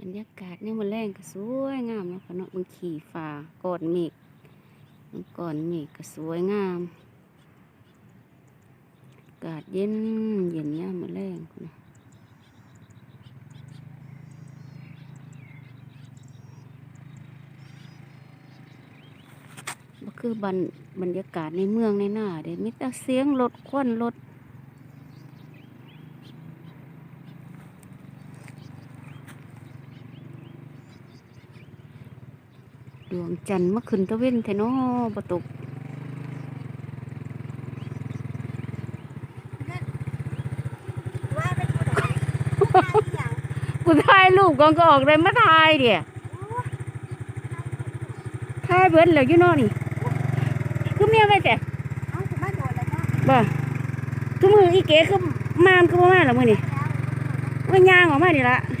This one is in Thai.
บรรยากาศเนี่ยมันแรงก็สวยงามเนาะค่ะเนาะมันขี่ฟ้าก่อนเมฆมันก่อนเมฆก็สวยงามอากาศเย็นเย็นเนี่ยมันแรงนนะคือบรรบรรยากาศในเมืองในหน้าเด้มีแต่เสียงรถควันรถ ดวงจันทร์เมื่อคืนตะเว้นแทเนอบตกว่าเป็นผู้ใดผู้ชายที่หยังกูถ่ายรูปก่อนก็ออกเลยมาถ่ายเดี๋ยถ่ายเบิดแล้วอยู่เนอนี่คือเมียไปแต่เอาสิมาโดนแล้วเนาะบ่คือมืออีเก๋คือมามคือบ่มาแล้วมือนี่แล้วว่าย่างออกมานี่ละเ